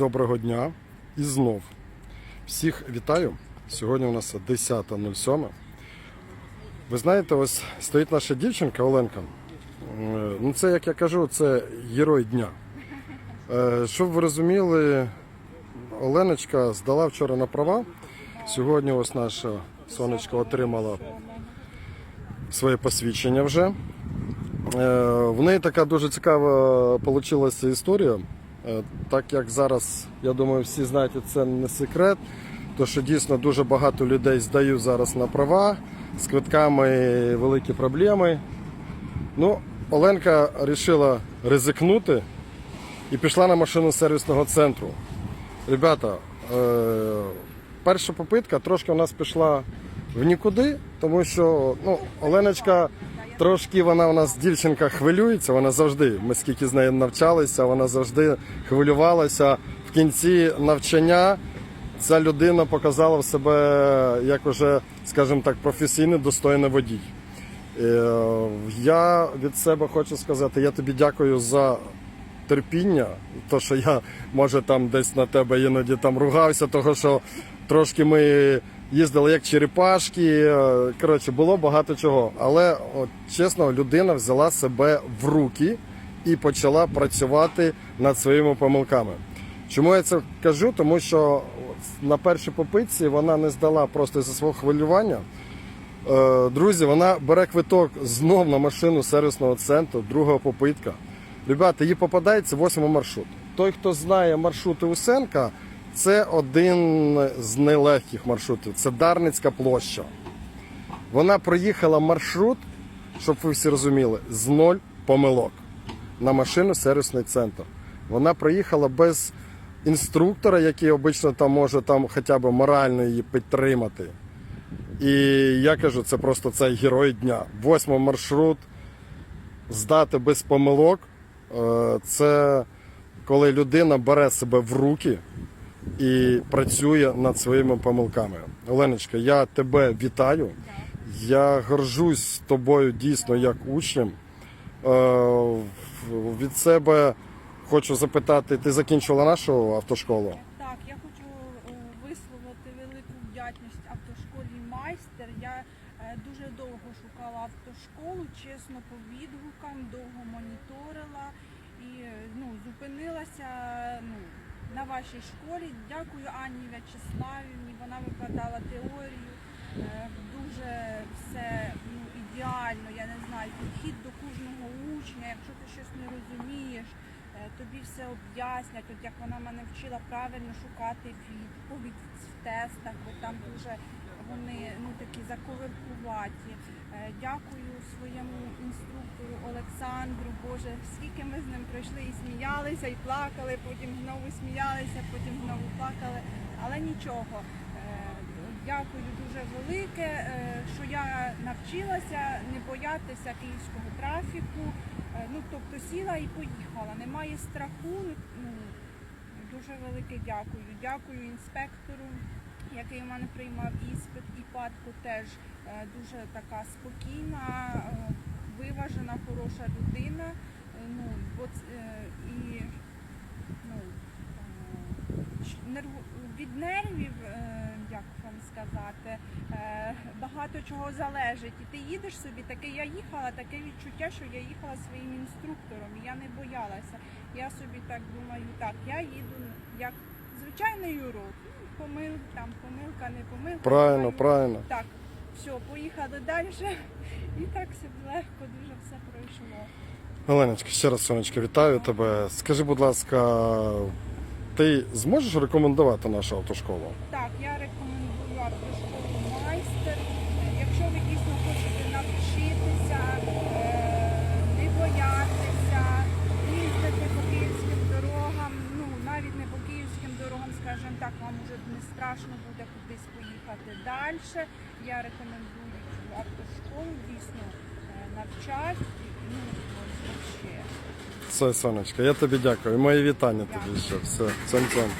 Доброго дня і знов. Всіх вітаю. Сьогодні у нас 10.07. Ви знаєте, ось стоїть наша дівчинка Оленка. Ну, це, як я кажу, це герой дня. Е, Щоб ви розуміли, Оленочка здала вчора на права. Сьогодні ось наша сонечко отримала своє посвідчення вже. Е, В неї така дуже цікава вийшла історія. Е, Так як зараз, я думаю, всі знаєте, це не секрет. То що дійсно дуже багато людей здають зараз на права, з квитками великі проблеми. Ну, Оленка вирішила ризикнути і пішла на машину сервісного центру. Ребята, е, перша попитка трошки у нас пішла в нікуди, тому що ну, Оленочка трошки вона у нас дівчинка хвилюється, вона завжди, ми скільки з нею навчалися, вона завжди хвилювалася. В кінці навчання ця людина показала в себе як уже, скажімо так, професійний достойний водій. Е, Я від себе хочу сказати, я тобі дякую за терпіння, то що я може там десь на тебе іноді там ругався, того що трошки ми їздили як черепашки. е, Коротше, було багато чого. Але от, чесно, людина взяла себе в руки і почала працювати над своїми помилками. Чому я це кажу? Тому що на першій попитці вона не здала просто зі свого хвилювання. Е, Друзі, вона бере квиток знов на машину сервісного центру, друга попитка. Ребята, їй попадається восьмий маршрут. Той, хто знає маршрути Усенка, це один з нелегких маршрутів. Це Дарницька площа. Вона проїхала маршрут, щоб ви всі розуміли, з ноль помилок на машину сервісний центр. Вона проїхала без інструктора, який обично там може там хоча б морально її підтримати. І я кажу, це просто цей герой дня. Восьмий маршрут здати без помилок. е, Це коли людина бере себе в руки і працює над своїми помилками. Оленочка, я тебе вітаю. Я горжусь тобою дійсно як учнем. Е, Від себе хочу запитати, ти закінчила нашу автошколу? Так, я хочу е, висловити велику вдячність автошколі майстер. Я е, дуже довго шукала автошколу, чесно по відгукам, довго моніторила і ну, зупинилася ну, на вашій школі. Дякую Анні В'ячеславівні. Вона викладала теорію. Е, Дуже все ну, ідеально, я не знаю, підхід до кожного учня. Якщо ти щось не розумієш, е, тобі все об'яснять, от як вона мене вчила правильно шукати відповідь в тестах, бо там дуже вони ну такі заковеркуваті. Е, Дякую своєму інструктору Олександру. Боже, скільки ми з ним пройшли і сміялися, і плакали, потім знову сміялися, потім знову плакали, але нічого. Е, Дякую дуже велике, е, що я навчилася не боятися київського трафіку. Ну тобто сіла і поїхала. Немає страху. Ну дуже велике дякую. Дякую інспектору, який у мене приймав іспит, і падку теж е, дуже така спокійна, е, виважена, хороша людина. Е, Ну бо і ну від нервів, як вам сказати, багато чого залежить. І ти їдеш собі, таке я їхала, таке відчуття, що я їхала своїм інструктором. і Я не боялася. Я собі так думаю, так, я їду як звичайний урок. Ну, Помил, там помилка, не помилка. Правильно, правильно. Так, все, поїхали далі. І так все легко, дуже все пройшло. Оленочка, ще раз сонечко, вітаю тебе. Скажи, будь ласка, ти зможеш рекомендувати нашу автошколу? Так, я рекомендую автошколу майстер. Е, Якщо ви дійсно хочете навчитися, е, не боятися, їздити по київським дорогам, ну навіть не по київським дорогам, скажімо уже не страшно буде кудись поїхати далі. Я рекомендую цю автошколу, дійсно е, навчать. Ну, ось, взагалі. Все, сонечко, я тобі дякую. Мої вітання тобі ще. Все, цьом-цьом.